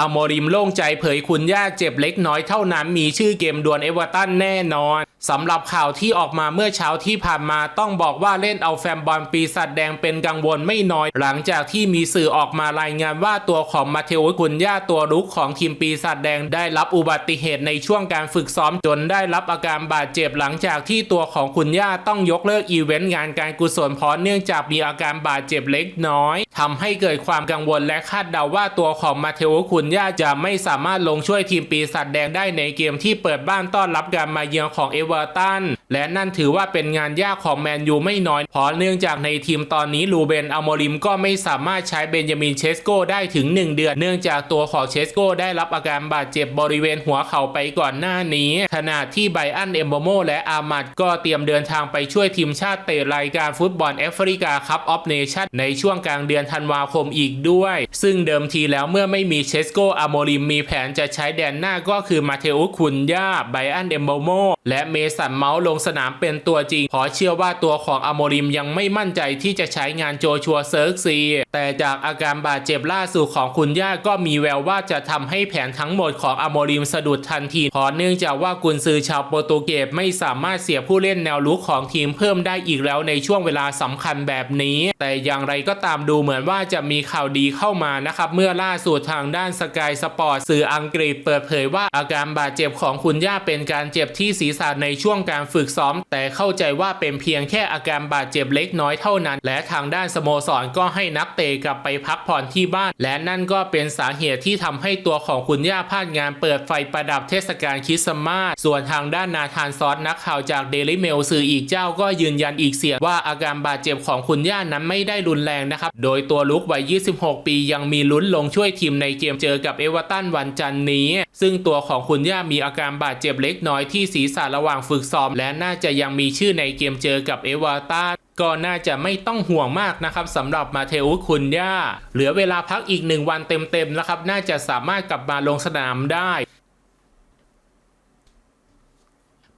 อาโมริมโล่งใจเผยคุณย่าเจ็บเล็กน้อยเท่านั้นมีชื่อเกมดวลเอเวอร์ตันแน่นอนสำหรับข่าวที่ออกมาเมื่อเช้าที่ผ่านมาต้องบอกว่าเล่นเอาแฟนบอลปีศาจแดงเป็นกังวลไม่น้อย หลังจากที่มีสื่อออกมารายงานว่าตัวของมาเทโอกุนย่าตัวรุกของทีมปีศาจแดงได้รับอุบัติเหตุในช่วงการฝึกซ้อมจนได้รับอาการบาดเจ็บหลังจากที่ตัวของคุณย่าต้องยกเลิกอีเวนต์งานการกุศลเพราะเนื่องจากมีอาการบาดเจ็บเล็กน้อยทำให้เกิดความกังวลและคาดเดาว่าตัวของมาเทโอคุณย่าจะไม่สามารถลงช่วยทีมปีศาจแดงได้ในเกมที่เปิดบ้านต้อนรับการมาเยือนของเอเวอร์ตัน และนั่นถือว่าเป็นงานยากของแมนยูไม่น้อย เพราะเนื่องจากในทีมตอนนี้ลูเบนอโมริมก็ไม่สามารถใช้เบนจามินเชสโกได้ถึง 1 เดือน เนื่องจากตัวของเชสโกได้รับอาการบาดเจ็บบริเวณหัวเข่าไปก่อนหน้านี้ขณะที่ไบอันเอมโบโมและอามัดก็เตรียมเดินทางไปช่วยทีมชาติเตะรายการฟุตบอลแอฟริกาคัพออฟเนชั่นในช่วงกลางเดือนธันวาคมอีกด้วย ซึ่งเดิมทีแล้วเมื่อไม่มีเชสโกอโมริมมีแผนจะใช้แดนหน้าก็คือมาเทอุสคุนย่าไบอันเอมโบโมและเมสันเมาส์ลงสนามเป็นตัวจริงเพราะเชื่อว่าตัวของอโมริมยังไม่มั่นใจที่จะใช้งานโจชัวเซิร์กซี แต่จากอาการบาดเจ็บล่าสุดของคุณย่าก็มีแววว่าจะทำให้แผนทั้งหมดของอโมริมสะดุดทันทีเพราะเนื่องจากว่ากุนซือชาวโปรตุเกสไม่สามารถเสียผู้เล่นแนวลุกของทีมเพิ่มได้อีกแล้วในช่วงเวลาสำคัญแบบนี้ แต่อย่างไรก็ตามดูเหมือนว่าจะมีข่าวดีเข้ามานะครับเมื่อล่าสุดทางด้านสกายสปอร์ตสื่ออังกฤษเปิดเผยว่าอาการบาดเจ็บของคุณย่าเป็นการเจ็บที่ศีรษะในช่วงการฝึกซ้อม แต่เข้าใจว่าเป็นเพียงแค่อาการบาดเจ็บเล็กน้อยเท่านั้น และทางด้านสโมสรก็ให้นักเตะกลับไปพักผ่อนที่บ้าน และนั่นก็เป็นสาเหตุที่ทำให้ตัวของคุณย่าพลาดงานเปิดไฟประดับเทศกาลคริสต์มาสส่วนทางด้านนาธานซอสนักข่าวจากเดลิเมลสื่ออีกเจ้าก็ยืนยันอีกเสียงว่าอาการบาดเจ็บของคุณย่านั้นไม่ได้รุนแรงนะครับโดยตัวลุกวัย 26 ปียังมีลุ้นลงช่วยทีมในเกมเจอกับเอเวอร์ตันวันจันนี้ ซึ่งตัวของคุณย่ามีอาการบาดเจ็บเล็กน้อยที่ศีรษะระหว่างฝึกซ้อมและน่าจะยังมีชื่อในเกมเจอกับเอวาตาก็น่าจะไม่ต้องห่วงมากนะครับสำหรับมาเทอุสคุณย่า เหลือเวลาพักอีกหนึ่งวันเต็มๆนะครับ น่าจะสามารถกลับมาลงสนามได้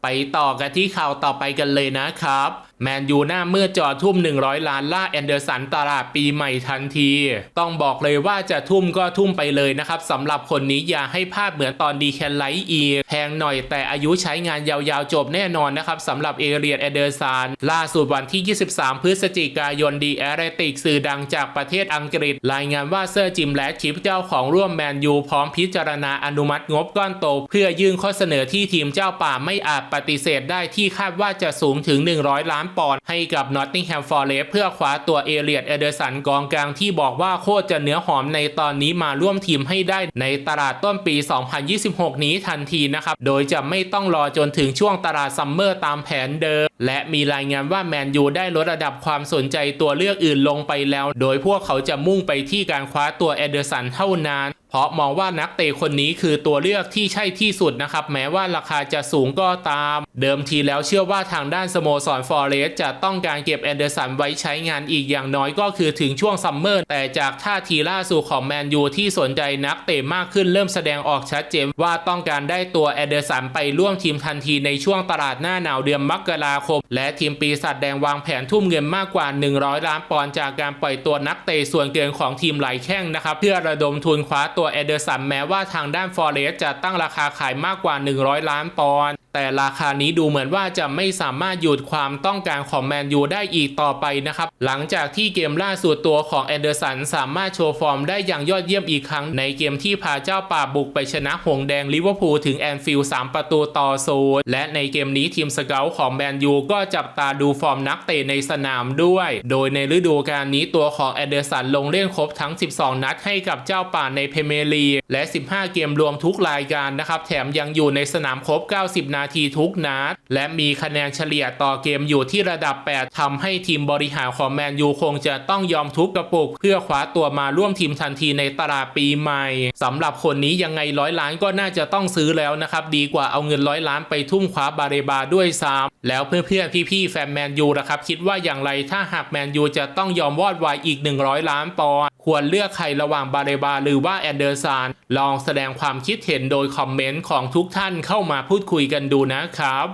ไปต่อกันที่ข่าวต่อไปกันเลยนะครับ แมนยูหน้าเมื่อจอทุ่ม 100 ล้านล่าแอนเดอร์สันตลาดปีใหม่ทันที ต้องบอกเลยว่าจะทุ่มก็ทุ่มไปเลยนะครับสำหรับคนนี้อย่าให้พลาดเหมือนตอนดีแคนไลท์อีแพงหน่อยแต่อายุใช้งานยาวๆจบแน่นอนนะครับสำหรับเอเรียนแอนเดอร์สันล่าสุดวันที่ 23 พฤศจิกายนดีแอเรติกสื่อดังจากประเทศอังกฤษ รายงานว่าเซอร์จิมแลดคิปเจ้าของร่วมแมนยูพร้อมพิจารณาอนุมัติงบก้อนโต เพื่อยื่นข้อเสนอที่ทีมเจ้าป่าไม่อาจปฏิเสธได้ที่คาดว่าจะสูงถึง 100 ล้านปอนด์ให้กับนอตติงแฮมฟอร์เรสเพื่อคว้าตัวเอเลียดเอเดอร์สันกองกลางที่บอกว่าโคตรจะเนื้อหอมในตอนนี้มาร่วมทีมให้ได้ในตลาดต้นปี 2026 นี้ทันทีนะครับ โดยจะไม่ต้องรอจนถึงช่วงตลาดซัมเมอร์ตามแผนเดิม และมีรายงานว่าแมนยูได้ลดระดับความสนใจตัวเลือกอื่นลงไปแล้ว โดยพวกเขาจะมุ่งไปที่การคว้าตัวเอเดอร์สันเท่านั้นเพราะมองว่านักเตะคนนี้คือตัวเลือกที่ใช่ที่สุดนะครับ แม้ว่าราคาจะสูงก็ตามเดิมทีแล้วเชื่อว่าทางด้านสโมสรฟอร์เรสจะต้องการเก็บแอนเดอร์สันไว้ใช้งานอีกอย่างน้อยก็คือถึงช่วงซัมเมอร์ แต่จากท่าทีล่าสุดของแมนยูที่สนใจนักเตะมากขึ้นเริ่มแสดงออกชัดเจนว่าต้องการได้ตัวแอนเดอร์สันไปร่วมทีมทันทีในช่วงตลาดหน้าหนาวเดือนมกราคม และทีมปีศาจแดงวางแผนทุ่มเงินมากกว่า 100 ล้านปอนด์จากการปล่อยตัวนักเตะส่วนเกินของทีมหลายแข้งนะครับเพื่อระดมทุนคว้าตัวแอนเดอร์สันแม้ว่าทางด้านฟอร์เรสจะตั้งราคาขายมากกว่า 100 ล้านปอนด์ แต่ราคานี้ดูเหมือนว่าจะไม่สามารถหยุดความต้องการของแมนยูได้อีกต่อไปนะครับ หลังจากที่เกมล่าสุดตัวของแอนเดอร์สันสามารถโชว์ฟอร์มได้อย่างยอดเยี่ยมอีกครั้ง ในเกมที่พาเจ้าป่าบุกไปชนะหงแดงลิเวอร์พูลถึงแอนฟิลด์3ประตูต่อศูนย์และในเกมนี้ทีมสเกลของแมนยูก็จับตาดูฟอร์มนักเตะในสนามด้วย โดยในฤดูกาลนี้ตัวของแอนเดอร์สันลงเล่นครบทั้ง 12 นัดให้กับเจ้าป่าในเพเมลีและ 15 เกมรวมทุกรายการนะครับแถมยังอยู่ในสนามครบ 90 นาทีทุกนัด และมีคะแนนเฉลี่ยต่อเกมอยู่ที่ระดับ 8ทำให้ทีมบริหารของแมนยูคงจะต้องยอมทุบกระปุก เพื่อคว้าตัวมาร่วมทีมทันทีในตลาดปีใหม่สำหรับคนนี้ยังไงร้อยล้านก็น่าจะต้องซื้อแล้วนะครับ ดีกว่าเอาเงินร้อยล้านไปทุ่มคว้าบาเรบาด้วยซ้ำ แล้วเพื่อนๆพี่ๆแฟนแมนยูนะครับคิดว่าอย่างไรถ้าหากแมนยูจะต้องยอมวอดวายอีก 100 ล้านปอนด์ควรเลือกใครระหว่างบาเรบาหรือว่าแอนเดอร์สันลองแสดงความคิดเห็นโดยคอมเมนต์ของทุกท่านเข้ามาพูดคุยกันดูนะครับ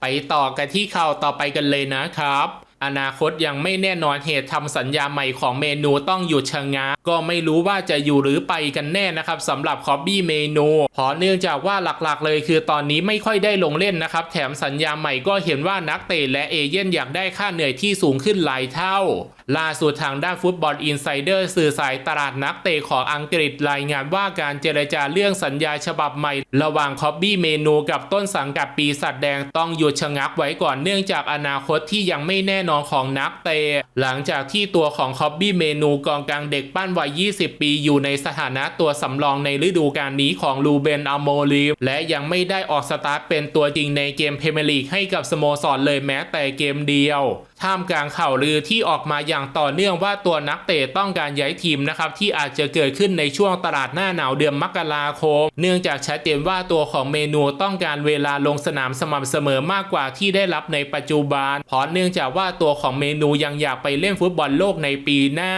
ไปต่อกันที่ข่าวต่อไปกันเลยนะครับ อนาคตยังไม่แน่นอนเหตุทำสัญญาใหม่ของเมนูต้องหยุดชะงักก็ไม่รู้ว่าจะอยู่หรือไปกันแน่นะครับสำหรับคอบบี้เมนูเพราะเนื่องจากว่าหลักๆ เลยคือตอนนี้ไม่ค่อยได้ลงเล่นนะครับ แถมสัญญาใหม่ก็เห็นว่านักเตะและเอเย่นอยากได้ค่าเหนื่อยที่สูงขึ้นหลายเท่า ล่าสุดทางด้านฟุตบอลอินไซเดอร์สื่อสายตลาดนักเตะของอังกฤษรายงานว่าการเจรจาเรื่องสัญญาฉบับใหม่ ระหว่างคอบบี้เมนูกับต้นสังกัดปีศาจแดงต้องหยุดชะงักไว้ก่อนเนื่องจากอนาคตที่ยังไม่แน่นนอนของนักเตะหลังจากที่ตัวของคอบบี้เมนูกองกลางเด็กปั้นวัย 20 ปีอยู่ในสถานะตัวสำรองในฤดูกาลนี้ของลูเบนอโมลีฟและยังไม่ได้ออกสตาร์ทเป็นตัวจริงในเกมเพเมลีกให้กับสโมสรเลยแม้แต่เกมเดียวท่ามกลางข่าวลือที่ออกมาอย่างต่อเนื่องว่าตัวนักเตะต้องการย้ายทีมนะครับที่อาจจะเกิดขึ้นในช่วงตลาดหน้าหนาวเดือนมกราคม เนื่องจากชัดเจนว่าตัวของเมนูต้องการเวลาลงสนามสม่ำเสมอมากกว่าที่ได้รับในปัจจุบันเพราะเนื่องจากว่าตัวของเมนูยังอยากไปเล่นฟุตบอลโลกในปีหน้า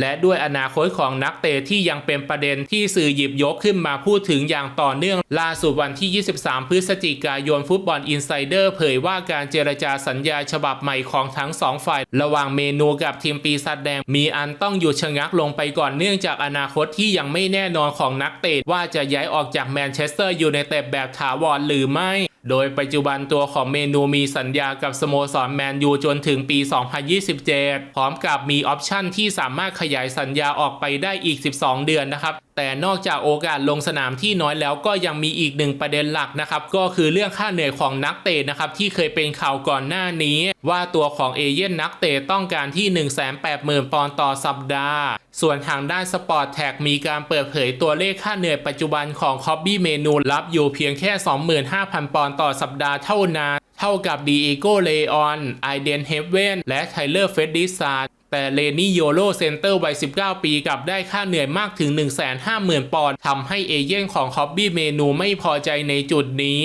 และด้วยอนาคตของนักเตะที่ยังเป็นประเด็นที่สื่อหยิบยกขึ้นมาพูดถึงอย่างต่อเนื่อง ล่าสุดวันที่ 23 พฤศจิกายนฟุตบอลอินไซเดอร์เผยว่าการเจรจาสัญญาฉบับใหม่ของทั้งสองฝ่าย ระหว่างเมนูกับทีมปีศาจแดง มีอันต้องหยุดชะงักลงไปก่อนเนื่องจากอนาคตที่ยังไม่แน่นอนของนักเตะว่าจะย้ายออกจากแมนเชสเตอร์ยูไนเต็ดแบบถาวรหรือไม่โดยปัจจุบันตัวของเมนูมีสัญญากับสโมสรแมนยูจนถึงปี 2027 พร้อมกับมีออปชั่นที่สามารถขยายสัญญาออกไปได้อีก 12 เดือนนะครับแต่นอกจากโอกาสลงสนามที่น้อยแล้วก็ยังมีอีกหนึ่งประเด็นหลักนะครับ ก็คือเรื่องค่าเหนื่อยของนักเตะนะครับ ที่เคยเป็นข่าวก่อนหน้านี้ ว่าตัวของเอเย่นนักเตะต้องการที่ 180,000 ปอนด์ต่อสัปดาห์ ส่วนทางด้านสปอร์ตแท็กมีการเปิดเผยตัวเลขค่าเหนื่อยปัจจุบันของคอบบี้เมนูรับอยู่เพียงแค่ 25,000 ปอนด์ต่อสัปดาห์เท่านั้นเท่ากับดีเอโกเลออนไอเดนเฮเวนและไทเลอร์เฟดดิซาร์ แต่เลนี่โยโลเซนเตอร์วัย 19 ปีกลับได้ค่าเหนื่อยมากถึง 150,000 ปอนด์ทำให้เอเย่นของคอบบี้เมนูไม่พอใจในจุดนี้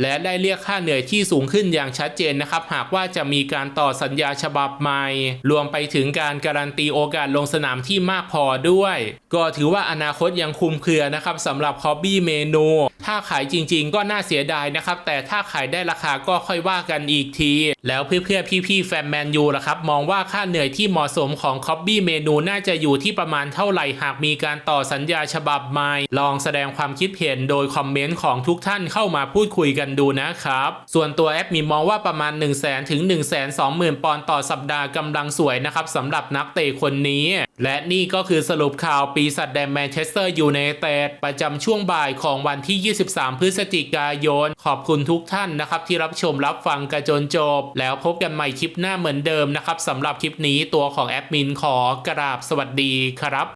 และได้เรียกค่าเหนื่อยที่สูงขึ้นอย่างชัดเจนนะครับ หากว่าจะมีการต่อสัญญาฉบับใหม่ รวมไปถึงการการันตีโอกาสลงสนามที่มากพอด้วย ก็ถือว่าอนาคตยังคุมเครือนะครับสำหรับคอบบี้เมนูถ้าขายจริงๆ ก็น่าเสียดายนะครับ แต่ถ้าขายได้ราคาก็ค่อยว่ากันอีกที แล้วเพื่อนๆพี่ๆแฟนแมนยูล่ะครับ มองว่าค่าเหนื่อยที่เหมาะสมของคอบบี้เมนูน่าจะอยู่ที่ประมาณเท่าไหร่หากมีการต่อสัญญาฉบับใหม่ลองแสดงความคิดเห็นโดยคอมเมนต์ของทุกท่านเข้ามาพูดคุยกันดูนะครับ ส่วนตัวแอปมีมองว่าประมาณ 1 0 0 0 0แถึง 1 2 0 0 0 0 ปอนด์ต่อสัปดาห์กำลังสวยนะครับสำหรับนักเตะคนนี้ และนี่ก็คือสรุปข่าวปีศาจแดงแมนเชสเตอร์ยูไนเต็ดประจำช่วงบ่ายของวันที่ 23 พฤศจิกายน ขอบคุณทุกท่านนะครับที่รับชมรับฟังกันจนจบ แล้วพบกันใหม่คลิปหน้าเหมือนเดิมนะครับสำหรับคลิปนี้ตัวของแอดมินขอกราบสวัสดีครับ